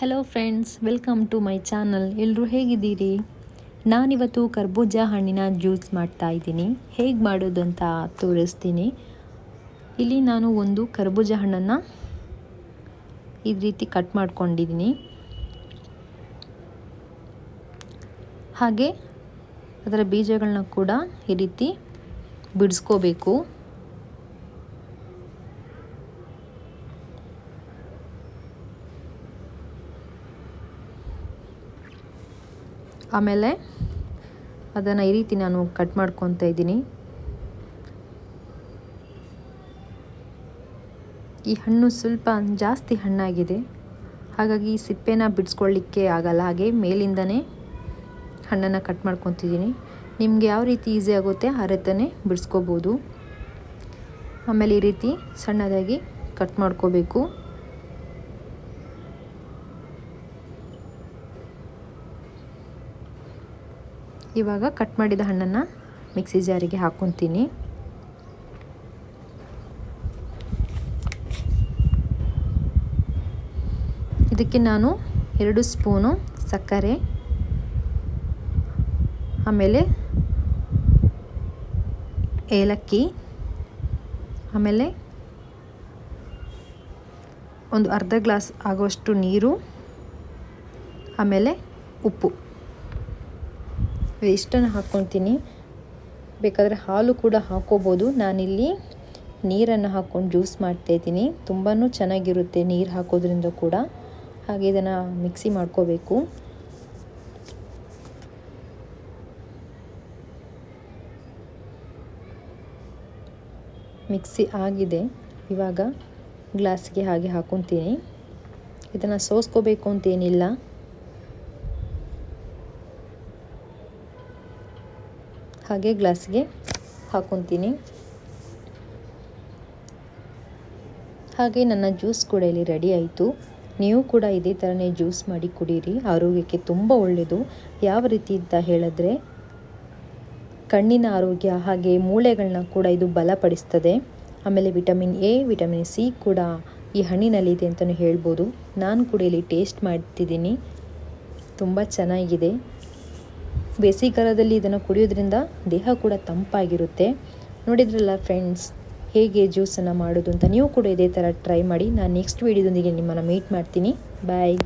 Hello friends welcome to my channel ಎಲ್ಲರೂ ಹೇಗಿದ್ದೀರಿ? ನಾನಿವತ್ತು ಕರ್ಬೂಜ ಹಣ್ಣಿನ ಜ್ಯೂಸ್ ಮಾಡ್ತಾ ಇದ್ದೀನಿ. ಹೇಗೆ ಮಾಡೋದು ಅಂತ ತೋರಿಸ್ತೀನಿ. ಇಲ್ಲಿ ನಾನು ಒಂದು ಕರ್ಬೂಜ ಹಣ್ಣನ್ನು ಈ ರೀತಿ ಕಟ್ ಮಾಡ್ಕೊಂಡಿದ್ದೀನಿ. ಹಾಗೆ ಅದರ ಬೀಜಗಳನ್ನ ಕೂಡ ಈ ರೀತಿ ಬಿಡಿಸ್ಕೋಬೇಕು. ಆಮೇಲೆ ಅದನ್ನು ಈ ರೀತಿ ನಾನು ಕಟ್ ಮಾಡ್ಕೊತಾ ಇದ್ದೀನಿ. ಈ ಹಣ್ಣು ಸ್ವಲ್ಪ ಜಾಸ್ತಿ ಹಣ್ಣಾಗಿದೆ. ಹಾಗಾಗಿ ಈ ಸಿಪ್ಪೆನ ಬಿಡಿಸ್ಕೊಳ್ಳಿಕ್ಕೆ ಆಗಲ್ಲ. ಹಾಗೆ ಮೇಲಿಂದನೇ ಹಣ್ಣನ್ನು ಕಟ್ ಮಾಡ್ಕೊತಿದ್ದೀನಿ ನಿಮಗೆ ಯಾವ ರೀತಿ ಈಸಿ ಆಗುತ್ತೆ ಆ ರೀತಿಯೇ ಬಿಡಿಸ್ಕೋಬೋದು. ಆಮೇಲೆ ಈ ರೀತಿ ಸಣ್ಣದಾಗಿ ಕಟ್ ಮಾಡ್ಕೋಬೇಕು. ಇವಾಗ ಕಟ್ ಮಾಡಿದ ಹಣ್ಣನ್ನು ಮಿಕ್ಸಿ ಜಾರಿಗೆ ಹಾಕೊತೀನಿ. ಇದಕ್ಕೆ ನಾನು ಎರಡು ಸ್ಪೂನು ಸಕ್ಕರೆ, ಆಮೇಲೆ ಏಲಕ್ಕಿ, ಆಮೇಲೆ ಒಂದು ಅರ್ಧ ಗ್ಲಾಸ್ ಆಗುವಷ್ಟು ನೀರು, ಆಮೇಲೆ ಉಪ್ಪು. ಇಷ್ಟನ್ನು ಹಾಕ್ಕೊತೀನಿ ಬೇಕಾದರೆ ಹಾಲು ಕೂಡ ಹಾಕ್ಕೋಬೋದು. ನಾನಿಲ್ಲಿ ನೀರನ್ನು ಹಾಕ್ಕೊಂಡು ಜ್ಯೂಸ್ ಮಾಡ್ತಾಯಿದ್ದೀನಿ ತುಂಬಾ ಚೆನ್ನಾಗಿರುತ್ತೆ ನೀರು ಹಾಕೋದ್ರಿಂದ ಕೂಡ. ಹಾಗೆ ಇದನ್ನು ಮಿಕ್ಸಿ ಮಾಡ್ಕೋಬೇಕು. ಮಿಕ್ಸಿ ಆಗಿದೆ. ಇವಾಗ ಗ್ಲಾಸ್ಗೆ ಹಾಗೆ ಹಾಕೊತೀನಿ ಇದನ್ನು ಸೋಸ್ಕೋಬೇಕು ಅಂತೇನಿಲ್ಲ. ಹಾಗೆ ಗ್ಲಾಸ್ಗೆ ಹಾಕೊತೀನಿ. ಹಾಗೆ ನನ್ನ ಜ್ಯೂಸ್ ಕೂಡ ಇಲ್ಲಿ ರೆಡಿ ಆಯಿತು. ನೀವು ಕೂಡ ಇದೇ ಥರನೇ ಜ್ಯೂಸ್ ಮಾಡಿ ಕುಡೀರಿ. ಆರೋಗ್ಯಕ್ಕೆ ತುಂಬ ಒಳ್ಳೆಯದು ಯಾವ ರೀತಿ ಅಂತ ಹೇಳಿದ್ರೆ, ಕಣ್ಣಿನ ಆರೋಗ್ಯ ಹಾಗೆ ಮೂಳೆಗಳನ್ನ ಕೂಡ ಇದು ಬಲಪಡಿಸ್ತದೆ. ಆಮೇಲೆ ವಿಟಮಿನ್ ಎ, ವಿಟಮಿನ್ ಸಿ ಕೂಡ ಈ ಹಣ್ಣಿನಲ್ಲಿದೆ ಅಂತಲೂ ಹೇಳ್ಬೋದು. ನಾನು ಕೂಡ ಇಲ್ಲಿ ಟೇಸ್ಟ್ ಮಾಡ್ತಿದ್ದೀನಿ. ತುಂಬ ಚೆನ್ನಾಗಿದೆ. ಬೇಸಿಗೆಗಾಲದಲ್ಲಿ ಇದನ್ನು ಕುಡಿಯೋದ್ರಿಂದ ದೇಹ ಕೂಡ ತಂಪಾಗಿರುತ್ತೆ. ನೋಡಿದ್ರಲ್ಲ ಫ್ರೆಂಡ್ಸ್ ಹೇಗೆ ಜ್ಯೂಸನ್ನು ಮಾಡೋದು ಅಂತ ನೀವು ಕೂಡ ಇದೇ ಥರ ಟ್ರೈ ಮಾಡಿ. ನಾನು ನೆಕ್ಸ್ಟ್ ವೀಡಿಯೋದೊಂದಿಗೆ ನಿಮ್ಮನ್ನು ಮೀಟ್ ಮಾಡ್ತೀನಿ. ಬಾಯ್